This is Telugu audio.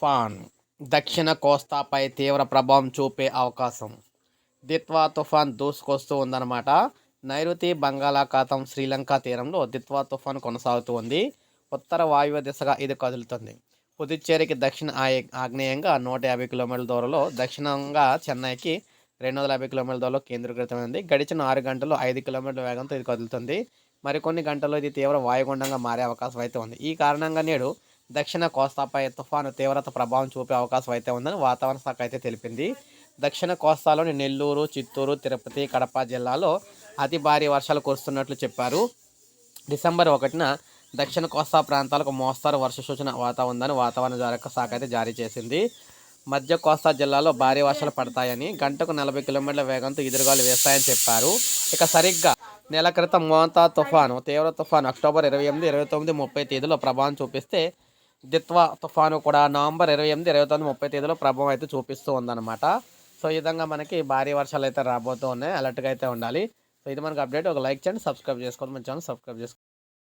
తుఫాన్ దక్షిణ కోస్తాపై తీవ్ర ప్రభావం చూపే అవకాశం. దిత్వా తుఫాన్ దూసుకొస్తూ ఉందన్నమాట. నైరుతి బంగాళాఖాతం శ్రీలంక తీరంలో దిత్వా తుఫాన్ కొనసాగుతూ ఉంది. ఉత్తర వాయువ్య దిశగా ఇది కదులుతుంది. పుదుచ్చేరికి దక్షిణ ఆయ- ఆగ్నేయంగా నూట యాభై కిలోమీటర్ల దూరంలో దక్షిణంగా చెన్నైకి రెండు వందల యాభై కిలోమీటర్ల దూరంలో కేంద్రీకృతమైంది గడిచిన ఆరు గంటలు ఐదు కిలోమీటర్ల వేగంతో ఇది కదులుతుంది. మరికొన్ని గంటల్లో ఇది తీవ్ర వాయుగుండంగా మారే అవకాశం అయితే ఉంది. ఈ కారణంగా నేడు దక్షిణ కోస్తాపై తుఫాను తీవ్రత ప్రభావం చూపే అవకాశం అయితే ఉందని వాతావరణ శాఖ అయితే తెలిపింది. దక్షిణ కోస్తాలోని నెల్లూరు చిత్తూరు తిరుపతి కడప జిల్లాలో అతి భారీ వర్షాలు కురుస్తున్నట్లు చెప్పారు. డిసెంబర్ ఒకటిన దక్షిణ కోస్తా ప్రాంతాలకు మోస్తారు వర్ష సూచన వాతావరణాన్ని ఉందని వాతావరణ జాగ్రత్త శాఖ అయితే జారీ చేసింది. మధ్య కోస్తా జిల్లాలో భారీ వర్షాలు పడతాయని గంటకు నలభై కిలోమీటర్ల వేగంతో ఎదురుగాలు వేస్తాయని చెప్పారు. ఇక సరిగ్గా నెల క్రితం మోంతా తుఫాను తీవ్ర తుఫాను అక్టోబర్ ఇరవై ఎనిమిది ఇరవై తొమ్మిది ముప్పై తేదీలో ప్రభావం చూపిస్తే దిత్వా తుఫాను కూడా నవంబర్ ఇరవై ఎనిమిది ఇరవై తొమ్మిది ముప్పై తేదీలో ప్రభావం అయితే చూపిస్తూ ఉందన్నమాట. సో ఈ విధంగా మనకి భారీ వర్షాలు అయితే రాబోతూ ఉన్నాయి. అలర్ట్గా అయితే ఉండాలి. సో ఇది మనకు అప్డేట్ ఒక లైక్ చేయండి సబ్స్క్రైబ్ చేసుకోండి. మన ఛానల్ సబ్స్క్రైబ్ చేసుకోండి